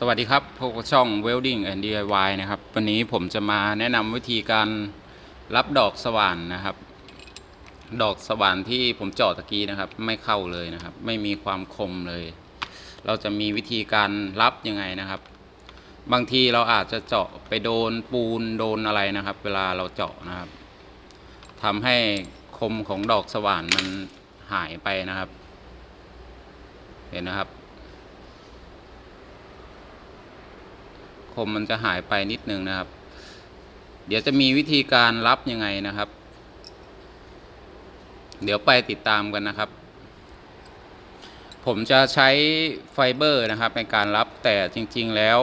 สวัสดีครับพบกับช่อง Welding and DIY นะครับ วันนี้ผมจะมาแนะนำวิธีการรับดอกสว่านนะครับ ดอกสว่านที่ผมเจาะตะกี้นะครับ ไม่เข้าเลยนะครับ ไม่มีความคมเลย เราจะมีวิธีการรับยังไงนะครับ บางทีเราอาจจะเจาะไปโดนปูนโดนอะไรนะครับ เวลาเราเจาะนะครับทำให้คมของดอกสว่านมันหายไปนะครับ เห็นนะครับ คมมันจะหายไปนิดนึงนะครับ เดี๋ยวจะมีวิธีการรับยังไงนะครับ เดี๋ยวไปติดตามกันนะครับ ผมจะใช้ไฟเบอร์นะครับในการรับแต่จริง ๆแล้ว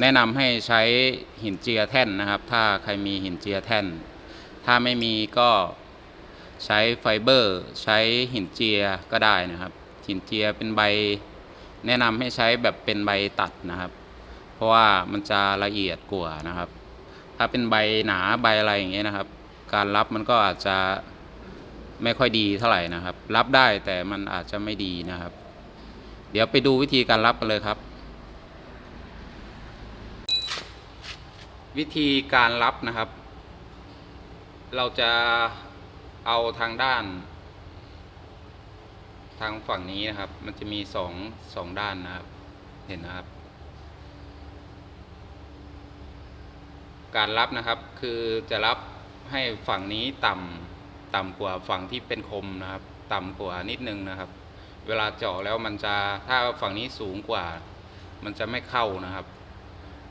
แนะนำให้ใช้หินเจียแท่นนะครับ ถ้าใครมีหินเจียแท่น ถ้าไม่มีก็ใช้ไฟเบอร์ ใช้หินเจียก็ได้นะครับ หินเจียเป็นใบ แนะนำให้ใช้แบบเป็นใบตัดนะครับ เพราะว่ามันจะละเอียดกว่านะครับ ถ้าเป็นใบหนาใบอะไรอย่างเงี้ยนะครับ การรับมันก็อาจจะไม่ค่อยดีเท่าไหร่นะครับ รับได้แต่มันอาจจะไม่ดีนะครับ เดี๋ยวไปดูวิธีการรับกันเลยครับ วิธีการรับนะครับ เราจะเอาทางด้าน ทางฝั่งนี้นะครับ มันจะมีสองสองด้านนะครับ เห็นนะครับ การรับนะครับ คือจะรับให้ฝั่งนี้ต่ำต่ำกว่าฝั่งที่เป็นคมนะครับ ต่ำกว่านิดนึงนะครับ เวลาเจาะแล้วมันจะถ้าฝั่งนี้สูงกว่า มันจะไม่เข้านะครับ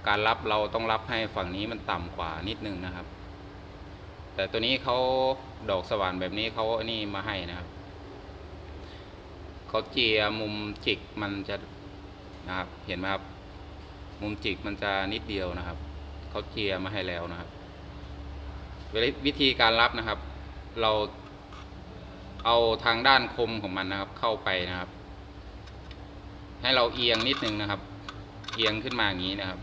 การรับเราต้องรับให้ฝั่งนี้มันต่ำกว่านิดนึงนะครับ แต่ตัวนี้เขาดอกสว่านแบบนี้เขาอันนี้มาให้นะครับเขาเจียมุมจิกมันจะนะครับเห็นไหมครับ มุมจิกมันจะนิดเดียวนะครับ เขาเจียร์มาให้แล้วนะครับ เวลาวิธีการรับนะครับ เราเอาทางด้านคมของมันนะครับ เข้าไปนะครับ ให้เราเอียงนิดนึงนะครับ เอียงขึ้นมาอย่างนี้นะครับ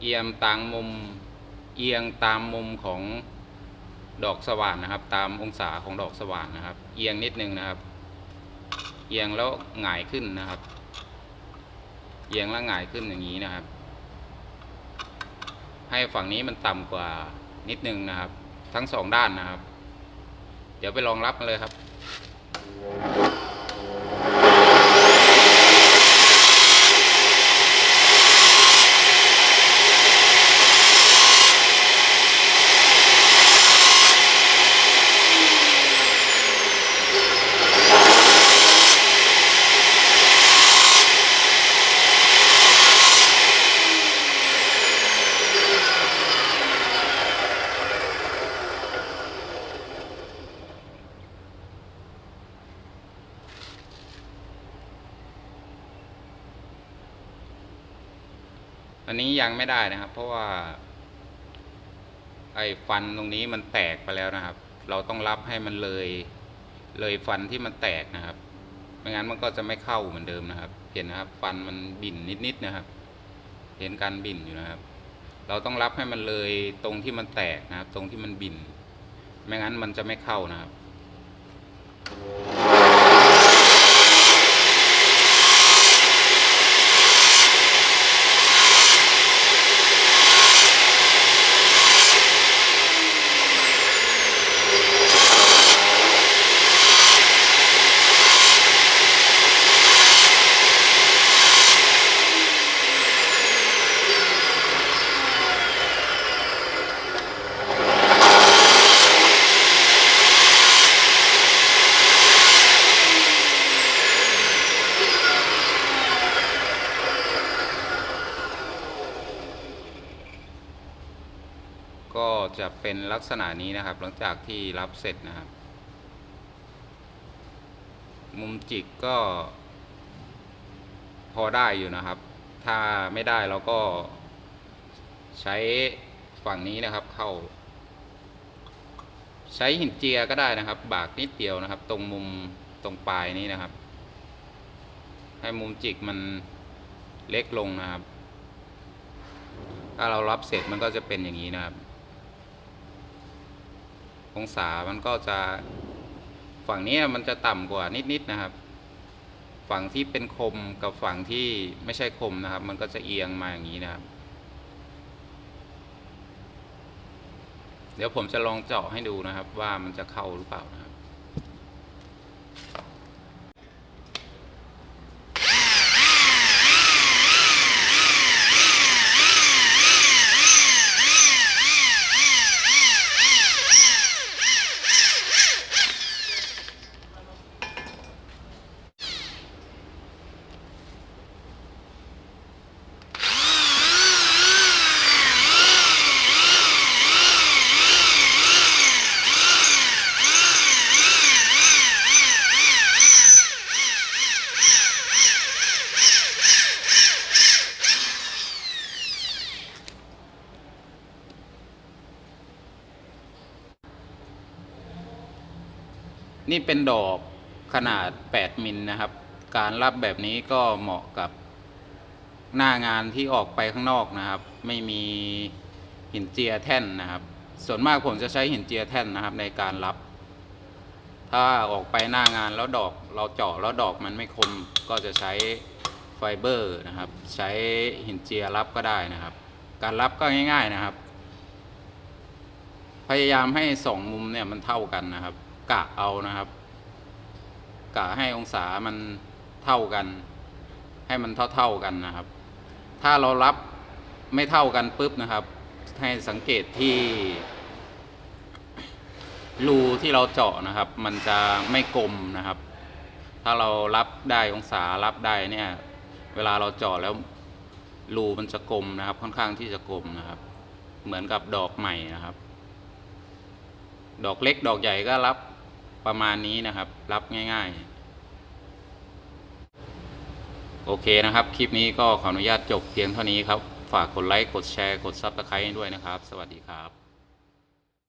เอียงตามมุม เอียงตามมุมของดอกสว่านนะครับ ตามองศาของดอกสว่านนะครับ เอียงนิดนึงนะครับ เอียงแล้วหงายขึ้นนะครับ เอียงแล้วหงายขึ้นอย่างนี้นะครับ ให้ฝั่งนี้มันต่ำกว่านิดนึงนะครับ ทั้งสองด้านนะครับ เดี๋ยวไปลองรับกันเลยครับ อันนี้ยังไม่ได้นะครับ เพราะว่า ไอ้ฟันตรงนี้มันแตกไปแล้วนะครับ เราต้องรับให้มันเลย เลยฟันที่มันแตกนะครับ ไม่งั้นมันก็จะไม่เข้าเหมือนเดิมนะครับ เห็นนะครับ ฟันมันบิ่นนิดๆนะครับ เห็นการบิ่นอยู่นะครับ เราต้องรับให้มันเลยตรงที่มันแตกนะครับ ตรงที่มันบิ่น ไม่งั้นมันจะไม่เข้านะครับ ก็จะเป็นลักษณะนี้นะครับ หลังจากที่รับเสร็จนะครับ มุมจิกก็พอได้อยู่นะครับ ถ้าไม่ได้เราก็ใช้ฝั่งนี้นะครับเข้า ใช้หินเจียก็ได้นะครับ บากนิดเดียวนะครับ ตรงมุมตรงปลายนี้นะครับ ให้มุมจิกมันเล็กลงนะครับ ถ้าเรารับเสร็จมันก็จะเป็นอย่างนี้นะครับ องศามันก็จะฝั่งนี้มันจะต่ำกว่านิดๆนะครับ ฝั่งที่เป็นคมกับฝั่งที่ไม่ใช่คมนะครับ มันก็จะเอียงมาอย่างนี้นะครับ เดี๋ยวผมจะลองเจาะให้ดูนะครับว่ามันจะเข้าหรือเปล่านะครับ นี่เป็นดอกขนาด 8 มิลนะครับ การรับแบบนี้ก็เหมาะกับหน้างานที่ออกไปข้างนอกนะครับ ไม่มีหินเจียแท่นนะครับ ส่วนมากผมจะใช้หินเจียแท่นนะครับ ในการรับ ถ้าออกไปหน้างานแล้วดอกเราเจาะแล้วดอกมันไม่คมก็จะใช้ไฟเบอร์นะครับ ใช้หินเจียรับก็ได้นะครับ การรับก็ง่าย ๆนะครับ พยายามให้สองมุมเนี่ยมันเท่ากันนะครับ กะเอานะครับ กะให้องศามันเท่ากัน ให้มันเท่าๆกันนะครับ ถ้าเรารับไม่เท่ากันปุ๊บนะครับ ให้สังเกตที่รูที่เราเจาะนะครับ มันจะไม่กลมนะครับ ถ้าเรารับได้องศารับได้เนี่ย เวลาเราเจาะแล้วรูมันจะกลมนะครับ ค่อนข้างที่จะกลมนะครับ เหมือนกับดอกใหม่นะครับ ดอกเล็กดอกใหญ่ก็รับ ประมาณนี้นะครับ รับง่ายๆ โอเคนะครับ คลิปนี้ก็ขออนุญาตจบเพียงเท่านี้ครับ ฝากกดไลค์ กดแชร์ กดซับสไครต์ด้วยนะครับ สวัสดีครับ